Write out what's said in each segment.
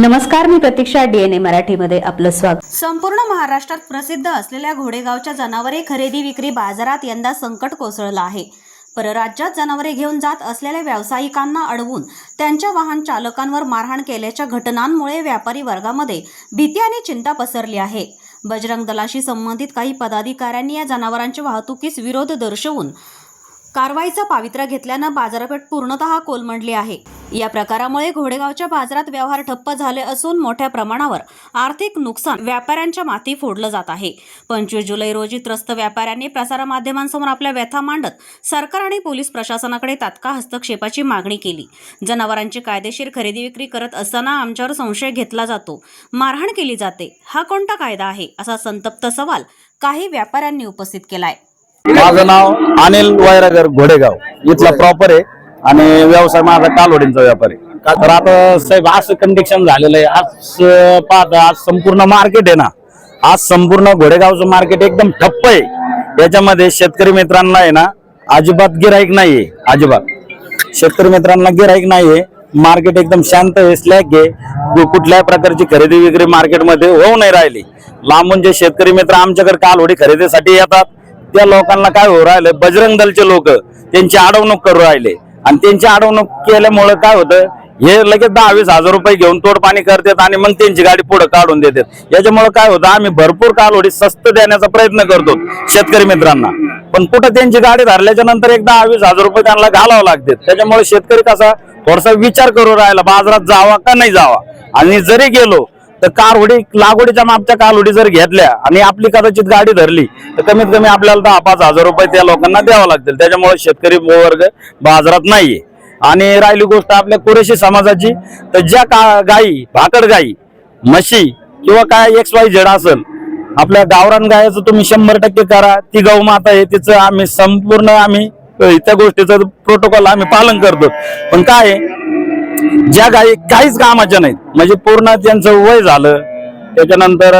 नमस्कार मी प्रतीक्षा डीएनए मराठीमध्ये आपलं स्वागत. संपूर्ण महाराष्ट्रात प्रसिद्ध असलेल्या घोडेगावच्या जनावरे खरेदी विक्री बाजारात यंदा संकट कोसळलं आहे. परराज्यात जनावरे घेऊन जात असलेल्या व्यावसायिकांना अडवून त्यांच्या वाहन चालकांवर मारहाण केल्याच्या घटनांमुळे व्यापारी वर्गामध्ये भीती आणि चिंता पसरली आहे. बजरंग दलाशी संबंधित काही पदाधिकाऱ्यांनी या जनावरांच्या वाहतुकीस विरोध दर्शवून कारवाईचा पावित्र्य घेतल्यानं बाजारपेठ पूर्णतः कोलमडली आहे. या प्रकारामुळे घोडेगावच्या बाजारात व्यवहार ठप्प झाले असून मोठ्या प्रमाणावर आर्थिक नुकसान व्यापाऱ्यांच्या माथी फोडलं जात आहे. पंचवीस जुलै रोजी त्रस्त व्यापाऱ्यांनी प्रसारमाध्यमांसमोर आपल्या व्यथा मांडत सरकार आणि पोलीस प्रशासनाकडे तात्काळ हस्तक्षेपाची मागणी केली. जनावरांची कायदेशीर खरेदी विक्री करत असताना आमच्यावर संशय घेतला जातो. मारहाण केली जाते. हा कोणता कायदा आहे? असा संतप्त सवाल काही व्यापाऱ्यांनी उपस्थित केलाय. माझं नाव अनिल वैरागर घोडेगाव. इथला प्रॉपर आहे. आणि व्यवसाय माझा कालोडींचा व्यापार. आहे का तर आता साहेब असं कंडिशन झालेलं आहे. आज अं, पाहता आज संपूर्ण मार्केट आहे ना आज संपूर्ण घोडेगावचं मार्केट एकदम ठप्प आहे. याच्यामध्ये शेतकरी मित्रांना आहे ना अजिबात गिराईक नाहीये अजिबात. शेतकरी मित्रांना गिराईक नाहीये. मार्केट एकदम शांत आहे स्लॅक आहे. कुठल्याही प्रकारची खरेदी विक्री मार्केटमध्ये होऊ नाही राहिली. लांबून जे शेतकरी मित्र आमच्याकडे कालवडी खरेदीसाठी येतात त्या लोकांना काय होऊ राहिलं बजरंग दलचे लोक त्यांची अडवणूक करू राहिले. आणि त्यांची अडवणूक केल्यामुळे काय होतं हे लगेच दहा वीस हजार रुपये घेऊन तोडपाणी करतात आणि मग त्यांची गाडी पुढे काढून देतात. याच्यामुळे काय होतं आम्ही भरपूर कालोडी स्वस्त देण्याचा प्रयत्न करतो शेतकरी मित्रांना. पण कुठं त्यांची गाडी धरल्याच्या नंतर एक दहा वीस हजार रुपये त्यांना घालावं लागतात. त्याच्यामुळे शेतकरी कसा थोडासा विचार करू राहिला बाजारात जावा का नाही जावा? आणि जरी गेलो तर कारवडी लागवडीच्या मागच्या कालवडी जर घेतल्या आणि आपली कदाचित गाडी धरली तर कमीत कमी आपल्याला दहा पाच हजार रुपये त्या लोकांना द्यावं लागतील. त्याच्यामुळे शेतकरी वर्ग बाजारात नाहीये. आणि राहिली गोष्ट आपल्या कुरेशी समाजाची तर ज्या का गायी भाकड गायी म्हशी किंवा काय एक्स वाय झेड असेल आपल्या गावरान गायाचं तुम्ही शंभर टक्के करा. ती गौ माता आहे तिचं आम्ही संपूर्ण आम्ही त्या गोष्टीचं प्रोटोकॉल आम्ही पालन करतो. पण काय आहे, ज्या गायी काहीच कामाच्या नाहीत. म्हणजे पूर्ण त्यांचं वय झालं. त्याच्यानंतर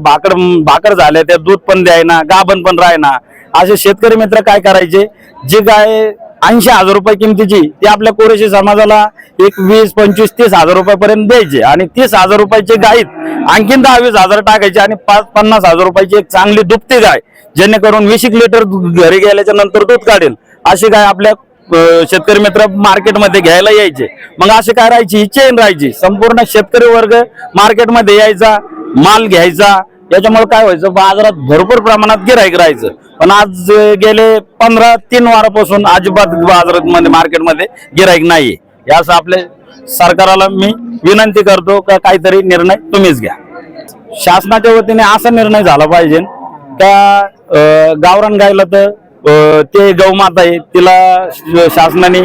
भाकर भाकर झाल्या त्या दूध पण द्यायना गाभण पण राहायना असे शेतकरी मित्र काय करायचे? जी गाय ऐंशी हजार रुपये किमतीची ती आपल्या कोरेशी समाजाला एक वीस पंचवीस तीस हजार रुपयापर्यंत द्यायचे. आणि तीस हजार रुपयाची गायीत आणखीन दहा वीस हजार टाकायचे आणि पाच पन्नास हजार रुपयाची एक चांगली दुपती गाय जेणेकरून वीस एक लिटर घरी गेल्याच्यानंतर दूध काढेल. अशी गाय आपल्या शेतकरी मित्र मार्केटमध्ये घ्यायला यायचे. मग असे काय राहायची ही चेन राहायची. संपूर्ण शेतकरी वर्ग मार्केटमध्ये यायचा माल घ्यायचा. याच्यामुळे काय व्हायचं बाजारात भरपूर प्रमाणात गिराईक राहायचं. पण आज गेले पंधरा तीन वारापासून अजिबात बाजारात मध्ये मार्केटमध्ये गिराईक नाही यास आपले सरकाराला मी विनंती करतो का काहीतरी निर्णय तुम्हीच घ्या. शासनाच्या वतीने असा निर्णय झाला पाहिजे का गावरान गायला तर ते गौमाता आहे तिला शासनाने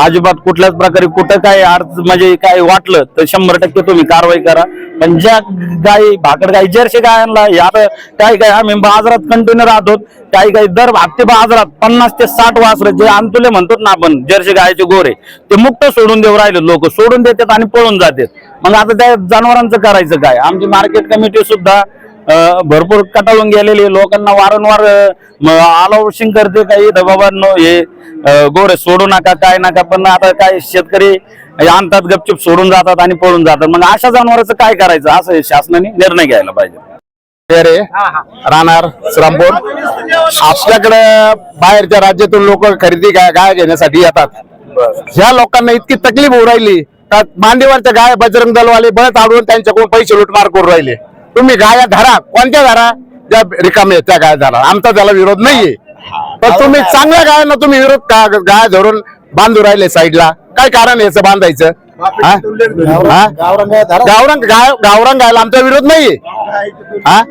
अजिबात कुठल्याच प्रकारे कुठं काय अर्थ म्हणजे काय वाटलं तर शंभर टक्के तुम्ही कारवाई करा. पण ज्या गाई भाकड गाई जर्शी गायांना या काही काही आम्ही बाजारात कंटिन्यू राहतो काही काही दर हप्ते बाजारात पन्नास ते साठ वासर जे अंतुले म्हणतो ना आपण जर्शी गायचे गोरे ते मुक्त सोडून देऊ राहिले लोक. सोडून देतात आणि पळून जातात. मग आता त्या जनावरांचं करायचं काय? आमची मार्केट कमिटी सुद्धा भरपूर कटाळून गेलेली. लोकांना वारंवार अलाउशिंग करते काही बाबा नो हे गोरे सोडू नका काय नका पण आता काय शेतकरी आणतात गपचूप सोडून जातात आणि पळून जातात. मग अशा जनावरांचं काय करायचं? असं शासनाने निर्णय घ्यायला पाहिजे. रे राहणार श्रामपूर. आपल्याकडे बाहेरच्या राज्यातून लोक खरेदी गाय घेण्यासाठी येतात. ह्या लोकांना इतकी तकलीफ होऊ राहिली मांडीवरच्या गाय बजरंग दलवाले बळत आडवून त्यांच्याकडून पैसे लुटमार करू राहिले. तुम्ही गाया धरा कोणत्या धरा? ज्या रिकामे आहेत त्या गाय धरा. आमचा त्याला विरोध नाहीये. पण तुम्ही चांगल्या गायांना तुम्ही विरोध का गाय धरून बांधू राहिले साईडला? काय कारण याचं बांधायचं? गावरान गाय गावरान गायला आमचा विरोध नाहीये. हा?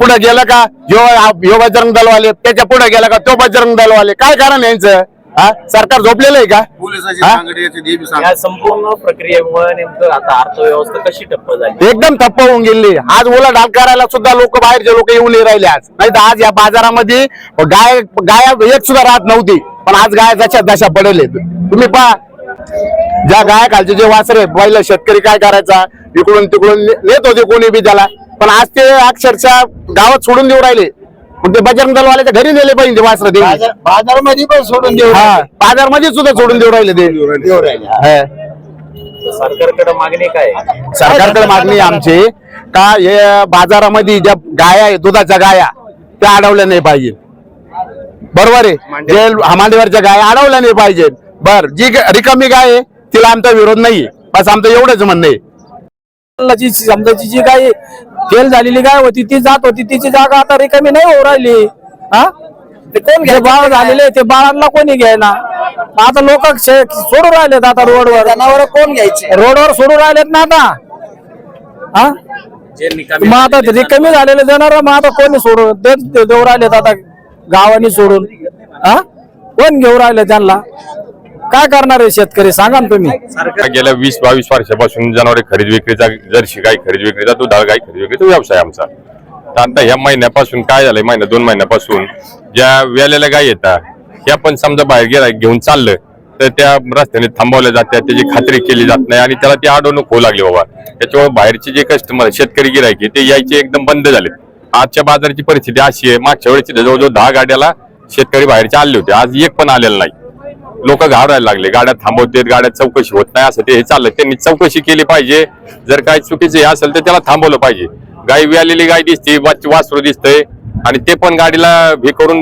पुढे गेलं का? यो यो बजरंग दलवाले त्याच्या पुढे गेला का? तो बजरंग दलवाले काय कारण यांचं? हा? सरकार झोपलेलं आहे का? हा? या संपूर्ण प्रक्रियेमुळे नेमकं आता अर्थव्यवस्था कशी ठप्प झाली? एकदम ठप्प होऊन गेली आज ओला डाल करायला सुद्धा लोक बाहेरचे लोक येऊन नाही राहिले आज. नाही तर आज या बाजारामध्ये गाय गाया एक सुद्धा राहत नव्हती. पण आज गाय जशा दशा पडेल तुम्ही पहा. ज्या गाय खालचे जे वासरे पहिलं शेतकरी काय करायचा? इकडून तिकडून ने- नेत होते कोणी बी त्याला. पण आज ते अक्षरशः गावात सोडून देऊ राहिले. मग ते बजरंग दलवाल्याच्या घरी नेले पाहिजे वासर बाजारमध्ये पण सोडून देऊ हा बाजारमध्ये सुद्धा सोडून देऊ राहिले ते. हा. सरकारकडे मागणी काय? आहे? सरकारकडे मागणी आहे आमची का हे बाजारामध्ये ज्या गाया आहे दुधाच्या गाया त्या अडवल्या नाही पाहिजे. बरोबर आहे? जे हमांडीवरच्या गाया अडवल्या नाही पाहिजे. बर जी ग- रिकामी गाय आहे तिला आमचा विरोध नाहीये. बस आमचं एवढंच म्हणणं आहे. समजायची जी गाय फेल झालेली गाय होती ती जात होती तिची जागा आता रिकामी नाही होऊ राहिली. हा? कोण घे बाळ झालेले ते बाळांना कोणी घ्यायना आता लोक सोडून राहिलेत आता रोडवर. जनावर कोण घ्यायचे? रोडवर सोडून राहिलेत ना आता. हा? मग आता रिकामी झालेले जनावर मग आता कोणी सोडून? देऊ राहिलेत आता गावानी सोडून. हा? कोण घेऊ राहिले त्यांना? काय करणार आहे शेतकरी? सांगा ना तुम्ही. गेल्या वीस बावीस वर्षापासून जनावरे खरेदी विक्रीचा जर्शी गाय खरेदी विक्रीचा दुधाळ गाय खरेदी विक्रीचा व्यवसाय आमचा. तर आता ह्या महिन्यापासून काय झालंय? महिन्या दोन महिन्यापासून ज्या वेलेल्या गाय येतात ह्या पण समजा बाहेर गेला घेऊन चाललं तर त्या रस्त्याने थांबवल्या जातात त्याची खात्री केली जात नाही आणि त्याला ती अडवणूक होऊ लागली बाबा. त्याच्यामुळे बाहेरचे जे कस्टमर शेतकरी गिरायचे ते यायचे एकदम बंद झाले आजच्या बाजाराची परिस्थिती अशी आहे मागच्या वेळेची जवळजवळ दहा गाड्याला शेतकरी बाहेरचे आले होते. आज एक पण आलेला नाही. लोक घाबरायला लागले. गाड्या थांबवतेत गाड्या चौकशी होत नाही असं ते हे चाललं. त्यांनी चौकशी केली पाहिजे. जर काय चुकीचं हे असेल तर त्याला थांबवलं पाहिजे. गाय व्यालेली गाय दिसते वाच- वासरू दिसतंय. आणि ते पण गाडीला हे करून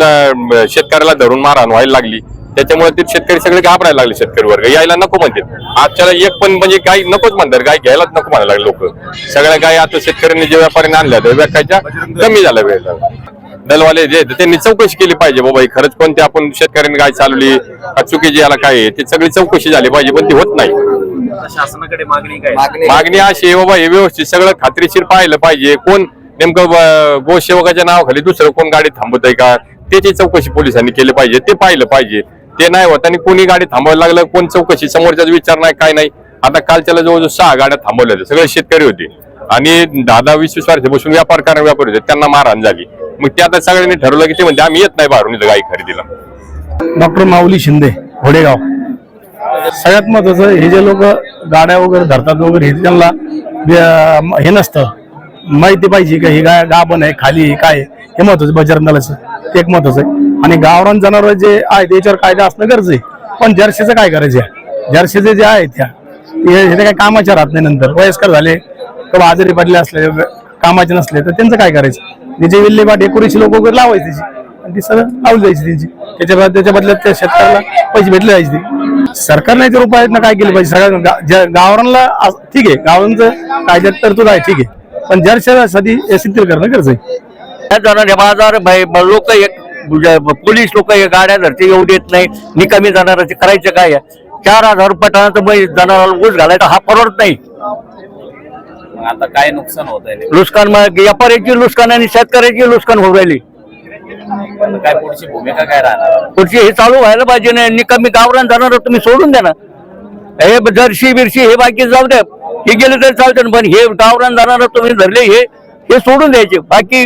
शेतकऱ्याला धरून मारहाण व्हायला लागली. त्याच्यामुळे ते शेतकरी सगळे घाबरायला लागले शेतकरी वर्ग. यायला नको म्हणते. आजच्याला एक पण म्हणजे गाय नकोच म्हणतात. गाय घ्यायलाच नको म्हणायला लागले लोक. सगळ्या गाय आता शेतकऱ्यांनी जे व्यापाऱ्यांनी आणल्या त्या व्यापाच्या कमी झाला वेळ दलवाले जे आहेत, त्यांनी चौकशी केली पाहिजे बाबा ही खरंच कोणती आपण शेतकऱ्यांनी गाय चालवली चुकीची याला काय आहे ते सगळी चौकशी झाली पाहिजे पण ती होत नाही. आता शासनाकडे मागणी काय? मागणी अशी आहे बाबा हे व्यवस्थित सगळं खात्रीशीर पाहिलं पाहिजे. कोण नेमकं ब- गोसेवकाच्या नावाखाली दुसरं कोण गाडी थांबत आहे का? त्याची चौकशी पोलिसांनी केली पाहिजे ते पाहिलं पाहिजे. ते नाही होत आणि कोणी गाडी थांबवायला लागलं कोण चौकशी? समोरच्याच विचार नाही काय नाही. आता कालच्याला जवळजवळ सहा गाड्या थांबवल्या होत्या सगळे शेतकरी होते. आणि दहा विश्वेश्वर वीस वीस व्यापार करणारे व्यापारी होते त्यांना मारहाण झाली. मग ते आता सगळ्यांनी ठरवलं की ते म्हणजे आम्ही येत नाही बाहेरून इथं गाई खरेदीला. डॉक्टर माऊली शिंदे घोडेगाव. सगळ्यात महत्वाचं हे जे लोक गाड्या वगैरे धरतात वगैरे हे त्यांना हे नसतं. माहिती पाहिजे का हे गाय गाभण आहे खाली आहे, काय आहे. हे महत्वाचं बजरंग दलाचं. ते एक महत्वाचं आहे. आणि गावरान जनावर जे आहे त्याच्यावर कायदा असणं गरज आहे. पण जर्सीचं काय करायचं आहे? जर्सीचे जे आहेत त्या ते हे काही कामाच्या राहत नाही नंतर. वयस्कर झाले किंवा आजारी पडले असले कामाचे नसले तर त्यांचं काय करायचं? त्याचे विल्ले बाट लोक वगैरे लावायचे त्याची. आणि ती सगळं लावली जायची त्यांची. त्याच्या त्याच्या बदल्यात त्या शेतकऱ्याला पैसे भेटले जायचे ते. सरकारने याच्या उपाययोजना काय केली पाहिजे? सगळ्या ज्या- गावरांना ठीक आहे गावरांचं कायद्यात तरतूद आहे ठीक आहे. पण जर हे शिथिल करणं गरज आहे. त्या एक बाजार लोक पोलीस लोक गाड्या धरते येऊ देत नाही. निकामी जाणाराचे करायचं काय चार हजार रुपये जाणारा ऊस घालायचा हा परवडत नाही. मग आता काय नुकसान होत आहे? लुस्कान मग व्यापाऱ्याची लुस्कान आणि शेतकऱ्याची लुस्कान होऊ राहिली. आता काय पुढची भूमिका काय राहणार? पुढची हे चालू व्हायला पाहिजे ना निकामी गावरान जाणार तुम्ही सोडून द्या ना. हे जर्शी बिरशी हे बाकी जाऊ द्या. हे गेले तरी चालतं पण हे गावरान जाणार तुम्ही धरले हे हे सोडून द्यायचे. बाकी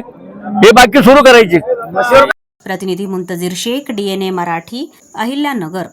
हे बाकी सुरू करायचे. प्रतिनिधी मुंतजीर शेख डीएनए मराठी अहिल्यानगर.